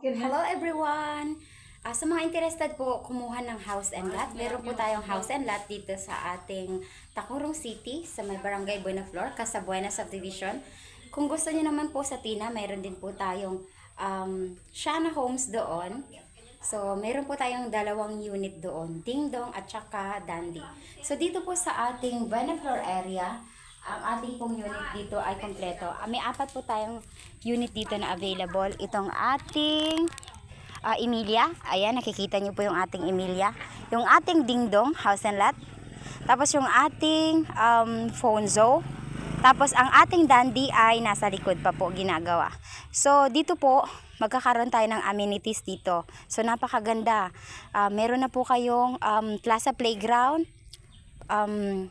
Okay. Hello everyone! Ah, sa mga interested po kumuha ng house and lot, meron po tayong house and lot dito sa ating Takurong City sa may barangay Buenaflor, Casabuena Subdivision. Kung gusto niyo naman po sa Tina, meron din po tayong um, Shana Homes doon. So, meron po tayong dalawang unit doon, Ding Dong at saka Dandy. So, dito po sa ating Buenaflor area, ang ating pong unit dito ay kompleto. Ah, May apat po tayong unit dito na available. Itong ating ah, Emilia. Ayan, nakikita niyo po yung ating Emilia. Yung ating Dingdong, house and lot. Tapos yung ating um, Fonzo. Tapos ang ating Dandy ay nasa likod pa po ginagawa. So dito po, magkakaroon tayo ng amenities dito. So napakaganda. Ah, meron na po kayong um, plaza playground. Um,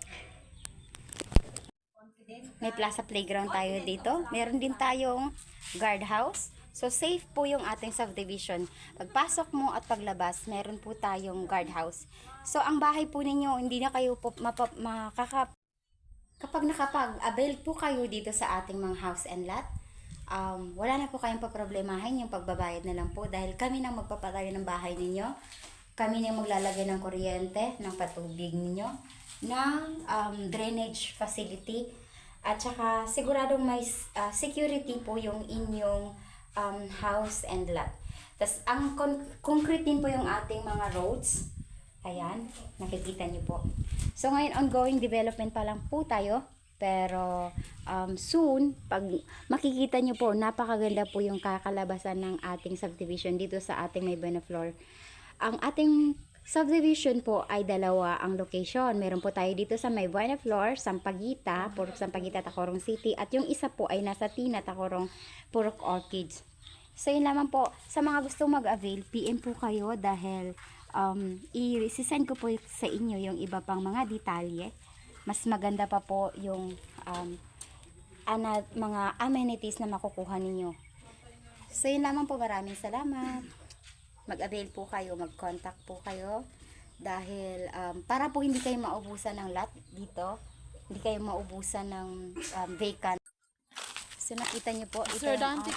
may plaza playground tayo dito. Meron din tayong guardhouse. So, safe po yung ating subdivision. Pagpasok mo at paglabas, meron po tayong guardhouse. So, ang bahay po ninyo, hindi na kayo po mapa, makaka, kapag nakapag-avail po kayo dito sa ating mga house and lot, um, wala na po kayong paproblemahin yung pagbabayad na lang po dahil kami nang magpapatayo ng bahay ninyo. Kami nang maglalagay ng kuryente, ng patubig ninyo, ng um, drainage facility, at saka siguradong may uh, security po yung inyong um, house and lot. Tapos ang con- concrete din po yung ating mga roads. Ayan, nakikita niyo po. So ngayon ongoing development pa lang po tayo. Pero um, soon, pag makikita niyo po, napakaganda po yung kakalabasan ng ating subdivision dito sa ating may Benaflor. Ang ating subdivision po ay dalawa ang location. Meron po tayo dito sa may Buena Flor, Sampaguita, Purok Sampaguita, Tacorong City. At yung isa po ay nasa Tina, Tacorong, Purok Orchids. So yun lamang po, sa mga gustong mag-avail, PM po kayo dahil um, i-send ko po sa inyo yung iba pang mga detalye. Mas maganda pa po yung um, ana, mga amenities na makukuha ninyo. So yun lamang po, maraming salamat mag-avail po kayo, mag-contact po kayo dahil um, para po hindi kayo maubusan ng lot dito, hindi kayo maubusan ng um, vacant. So nakita niyo po, ito Sir yung Dante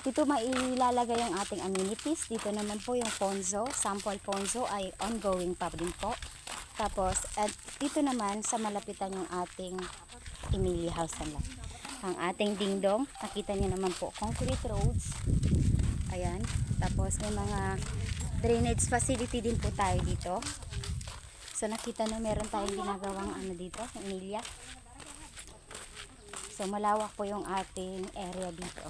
dito mailalagay ang ating amenities. Dito naman po yung Fonzo, sample Fonzo ay ongoing pa din po. Tapos, at dito naman sa malapitan yung ating Emilia House and Lot. Ang ating dingdong, nakita niyo naman po, concrete roads. Ayan. Tapos may mga drainage facility din po tayo dito. So nakita na meron tayong ginagawang ano dito, Emilia. So malawak po yung ating area dito.